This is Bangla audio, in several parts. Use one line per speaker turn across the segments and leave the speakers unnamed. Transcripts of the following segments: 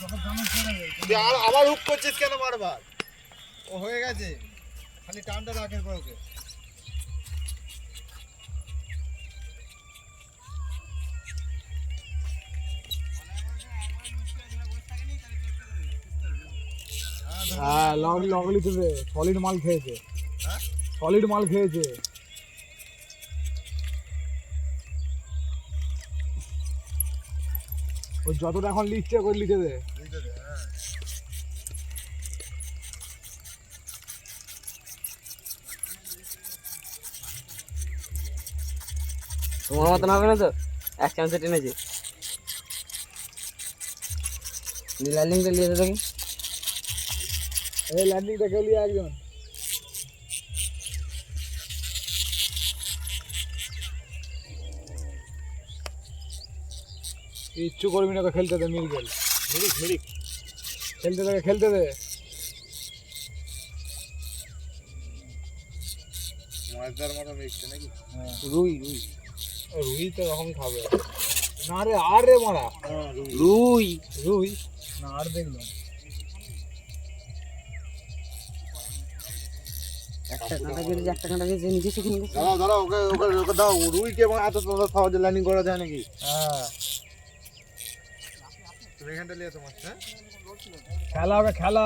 তুই আর আবার হুক করছিস কেন বারবার? ও হয়ে গেছে। খালি টানটা রাখের পর ওকে।
হ্যাঁ লগলি লগলি তুলে সলিড মাল খেয়েছে।
হ্যাঁ?
সলিড মাল খেয়েছে। ওই যতটা এখন লিখছে করে লিখে দে।
তোমার মতন হবে না তো? এক চামচে টেনেছে লাইলিংটা নিয়ে দেখি।
এই ল্যান্ডিংটা কেউ লিয়ে একজন। ইচ্ছু করবি না তো খেলতে দে মিল গেল।
মিরিক মিরিক
খেলতে দে খেলতে দে।
মতো নাকি?
রুই রুই।
রুই তো এরকম খাবে। না রে আর রে মারা।
হ্যাঁ রুই।
রুই।
না আর দেখলাম।
একটা কাঁটা কেটেছে একটা কাঁটা কেটেছে নিচে শিখে নিয়েছে
দাঁড়াও দাঁড়াও ওকে ওকে ওকে দাও। রুইকে এবং এত সহজে ল্যান্ডিং করা যায় নাকি?
হ্যাঁ।
তুমি এখানটা নিয়ে তোমার হ্যাঁ
খেলা হবে খেলা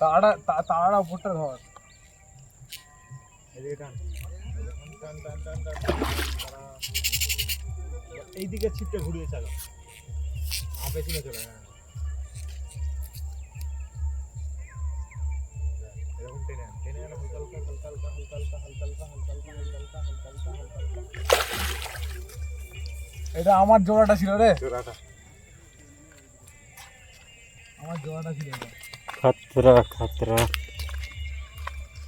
তাড়া তা- তাড়া উপরটা ধর
এদিকে টান টান টান টান টান টান তারা এইদিকে ছিপটা ঘুরিয়ে চালো আর পেছনে চলে হ্যাঁ এরকম টেনে আন টেনে আন হালকা হালকা হালকা হালকা হালকা হালকা
এটা আমার জোড়াটা ছিল রে।
জোড়াটা।
আমার জোড়াটা ছিল এটা।
খাতরা খাতরা।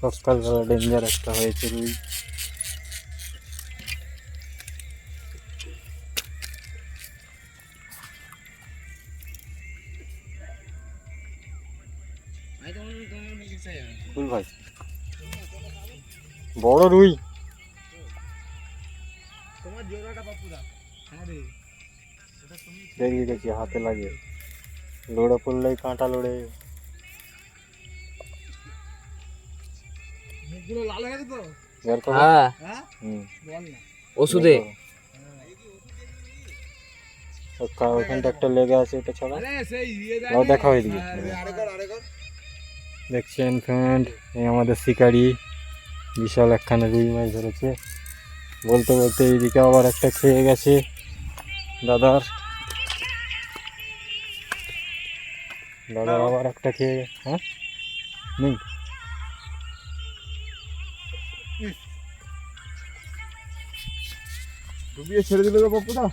সকালবেলা ডেঞ্জার একটা হয়েছে রুই ফুল ভাই। বড় রুই।
তোমার জোড়াটা বাপুদা
হ্যাঁ রে
বেরিয়ে গেছি হাতে লাগে। লোড়া পড়লেই কাঁটা লোড়ে।
হ্যাঁ।
ওষুধে।
ওখানটা একটা লেগে আছে এটা ছাড়া। দেখা
হয়ে
দিকে
দেখছেন ফ্রেন্ড এই আমাদের শিকারি। বিশাল একখানে রুই মাছ ধরেছে। বলতে বলতে এইদিকে আবার একটা খেয়ে গেছে। দাদার। দাদা আবার একটা খেয়ে হ্যাঁ? নেই
ডুবিয়ে ছেড়ে দিলে তো পপুদা